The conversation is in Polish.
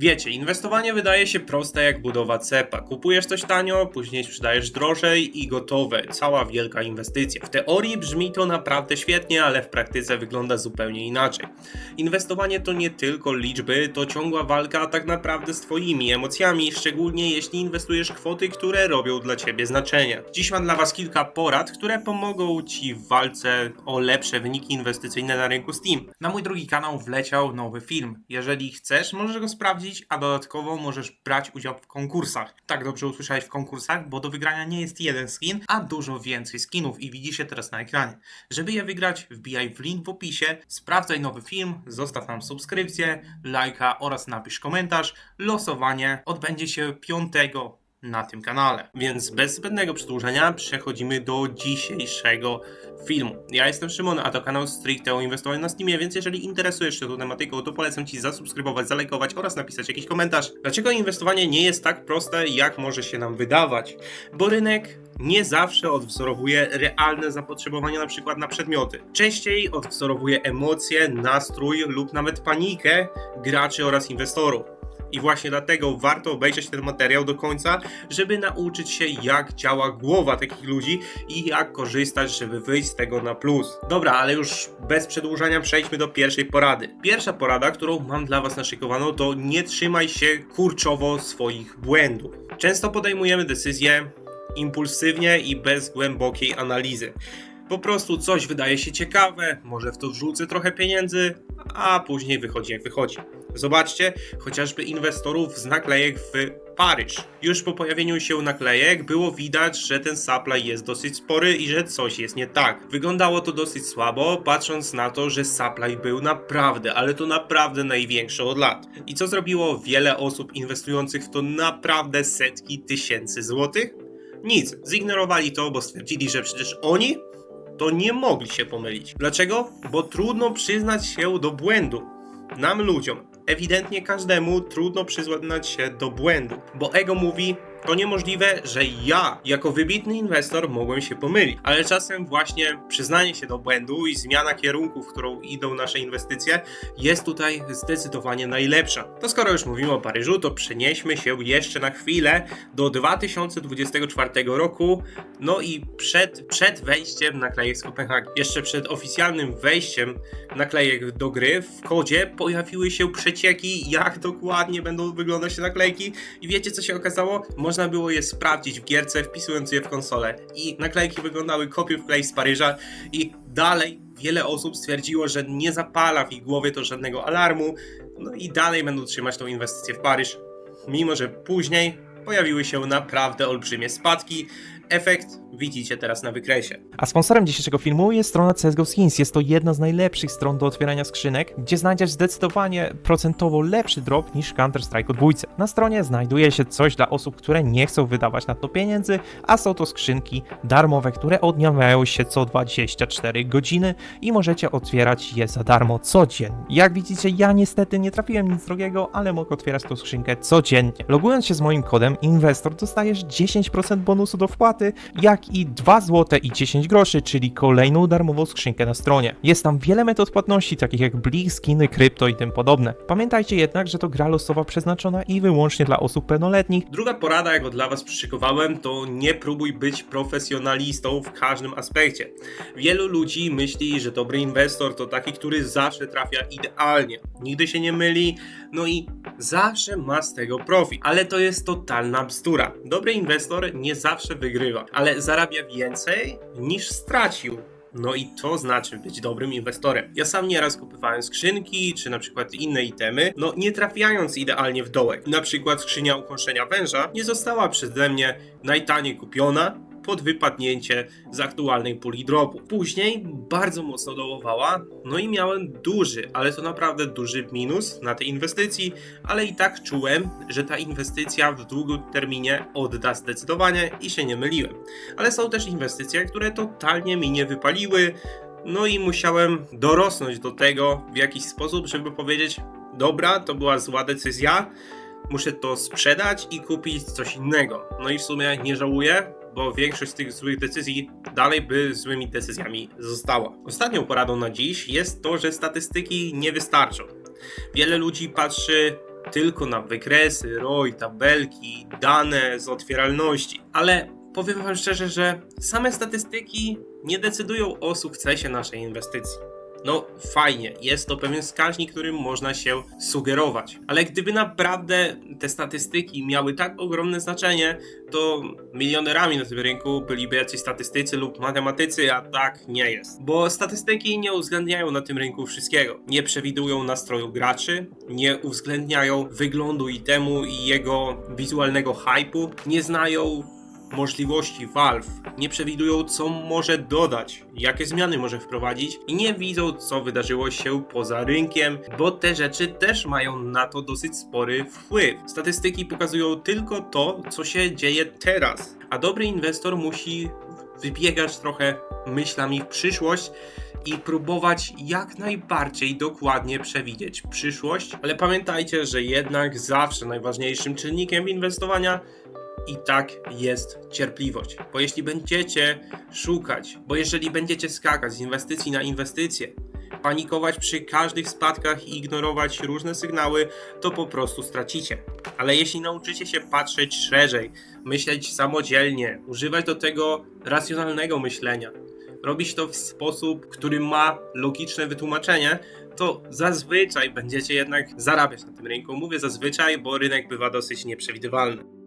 Wiecie, inwestowanie wydaje się proste jak budowa cepa. Kupujesz coś tanio, później sprzedajesz drożej i gotowe. Cała wielka inwestycja. W teorii brzmi to naprawdę świetnie, ale w praktyce wygląda zupełnie inaczej. Inwestowanie to nie tylko liczby, to ciągła walka tak naprawdę z twoimi emocjami, szczególnie jeśli inwestujesz kwoty, które robią dla ciebie znaczenie. Dziś mam dla was kilka porad, które pomogą ci w walce o lepsze wyniki inwestycyjne na rynku Steam. Na mój drugi kanał wleciał nowy film. Jeżeli chcesz, możesz go sprawdzić, a dodatkowo możesz brać udział w konkursach. Tak dobrze usłyszałeś w konkursach, bo do wygrania nie jest jeden skin, a dużo więcej skinów i widzisz je teraz na ekranie. Żeby je wygrać, wbijaj w link w opisie, sprawdzaj nowy film, zostaw nam subskrypcję, lajka oraz napisz komentarz. Losowanie odbędzie się 5 na tym kanale. Więc bez zbędnego przedłużenia przechodzimy do dzisiejszego filmu. Ja jestem Szymon, a to kanał stricte o inwestowaniu na Steamie, więc jeżeli interesujesz się tą tematyką, to polecam Ci zasubskrybować, zalajkować oraz napisać jakiś komentarz. Dlaczego inwestowanie nie jest tak proste, jak może się nam wydawać? Bo rynek nie zawsze odwzorowuje realne zapotrzebowanie na przykład na przedmioty. Częściej odwzorowuje emocje, nastrój lub nawet panikę graczy oraz inwestorów. I właśnie dlatego warto obejrzeć ten materiał do końca, żeby nauczyć się, jak działa głowa takich ludzi i jak korzystać, żeby wyjść z tego na plus. Dobra, ale już bez przedłużania przejdźmy do pierwszej porady. Pierwsza porada, którą mam dla Was naszykowaną, to nie trzymaj się kurczowo swoich błędów. Często podejmujemy decyzje impulsywnie i bez głębokiej analizy. Po prostu coś wydaje się ciekawe, może w to wrzucę trochę pieniędzy, a później wychodzi jak wychodzi. Zobaczcie chociażby inwestorów z naklejek w Paryż. Już po pojawieniu się naklejek było widać, że ten supply jest dosyć spory i że coś jest nie tak. Wyglądało to dosyć słabo, patrząc na to, że supply był naprawdę, ale to naprawdę największy od lat. I co zrobiło wiele osób inwestujących w to naprawdę setki tysięcy złotych? Nic, zignorowali to, bo stwierdzili, że przecież oni to nie mogli się pomylić. Dlaczego? Bo trudno przyznać się do błędu. Nam ludziom, ewidentnie każdemu trudno przyznać się do błędu, bo ego mówi, to niemożliwe, że ja, jako wybitny inwestor, mogłem się pomylić. Ale czasem właśnie przyznanie się do błędu i zmiana kierunku, w którą idą nasze inwestycje, jest tutaj zdecydowanie najlepsza. To skoro już mówimy o Paryżu, to przenieśmy się jeszcze na chwilę do 2024 roku, no i przed, przed wejściem naklejek z Kopenhagi. Jeszcze przed oficjalnym wejściem naklejek do gry w kodzie pojawiły się przecieki, jak dokładnie będą wyglądać te naklejki i wiecie co się okazało? Można było je sprawdzić w gierce, wpisując je w konsolę. I naklejki wyglądały kopiuj wklej z Paryża. I dalej wiele osób stwierdziło, że nie zapala w ich głowie to żadnego alarmu, no i dalej będą trzymać tą inwestycję w Paryż, mimo że później pojawiły się naprawdę olbrzymie spadki, Efekt widzicie teraz na wykresie. A sponsorem dzisiejszego filmu jest strona CSGO Skins. Jest to jedna z najlepszych stron do otwierania skrzynek, gdzie znajdziesz zdecydowanie procentowo lepszy drop niż Counter-Strike dwójce. Na stronie znajduje się coś dla osób, które nie chcą wydawać na to pieniędzy, a są to skrzynki darmowe, które odnawiają się co 24 godziny i możecie otwierać je za darmo codziennie. Jak widzicie, ja niestety nie trafiłem nic drogiego, ale mogę otwierać tą skrzynkę codziennie. Logując się z moim kodem Investor dostajesz 10% bonusu do wpłaty jak i 2 zł i 10 groszy, czyli kolejną darmową skrzynkę na stronie. Jest tam wiele metod płatności, takich jak Blik, skiny, krypto i tym podobne. Pamiętajcie jednak, że to gra losowa przeznaczona i wyłącznie dla osób pełnoletnich. Druga porada, jaką dla Was przyszykowałem, to nie próbuj być profesjonalistą w każdym aspekcie. Wielu ludzi myśli, że dobry inwestor to taki, który zawsze trafia idealnie, nigdy się nie myli, no i zawsze ma z tego profit. Ale to jest totalna bzdura. Dobry inwestor nie zawsze wygrywa ale zarabia więcej niż stracił. No i to znaczy być dobrym inwestorem. Ja sam nieraz kupowałem skrzynki, czy na przykład inne itemy, no nie trafiając idealnie w dołek. Na przykład skrzynia ukończenia węża nie została przeze mnie najtaniej kupiona, pod wypadnięcie z aktualnej puli dropu. Później bardzo mocno dołowała, no i miałem duży, ale to naprawdę duży minus na tej inwestycji, ale i tak czułem, że ta inwestycja w długim terminie odda zdecydowanie i się nie myliłem. Ale są też inwestycje, które totalnie mi nie wypaliły, no i musiałem dorosnąć do tego w jakiś sposób, żeby powiedzieć: Dobra, to była zła decyzja, muszę to sprzedać i kupić coś innego. No i w sumie nie żałuję, bo większość z tych złych decyzji dalej by złymi decyzjami została. Ostatnią poradą na dziś jest to, że statystyki nie wystarczą. Wiele ludzi patrzy tylko na wykresy, ROI, tabelki, dane z otwieralności. Ale powiem Wam szczerze, że same statystyki nie decydują o sukcesie naszej inwestycji. No fajnie, jest to pewien wskaźnik, którym można się sugerować. Ale gdyby naprawdę te statystyki miały tak ogromne znaczenie, to milionerami na tym rynku byliby jacyś statystycy lub matematycy, a tak nie jest. Bo statystyki nie uwzględniają na tym rynku wszystkiego. Nie przewidują nastroju graczy, nie uwzględniają wyglądu itemu i jego wizualnego hypu, nie znają możliwości Valve, nie przewidują co może dodać, jakie zmiany może wprowadzić i nie widzą co wydarzyło się poza rynkiem, bo te rzeczy też mają na to dosyć spory wpływ. Statystyki pokazują tylko to, co się dzieje teraz, a dobry inwestor musi wybiegać trochę myślami w przyszłość i próbować jak najbardziej dokładnie przewidzieć przyszłość, ale pamiętajcie, że jednak zawsze najważniejszym czynnikiem inwestowania i tak jest cierpliwość. Bo jeśli będziecie szukać, bo jeżeli będziecie skakać z inwestycji na inwestycje, panikować przy każdych spadkach i ignorować różne sygnały, to po prostu stracicie. Ale jeśli nauczycie się patrzeć szerzej, myśleć samodzielnie, używać do tego racjonalnego myślenia, robić to w sposób, który ma logiczne wytłumaczenie, to zazwyczaj będziecie jednak zarabiać na tym rynku. Mówię zazwyczaj, bo rynek bywa dosyć nieprzewidywalny.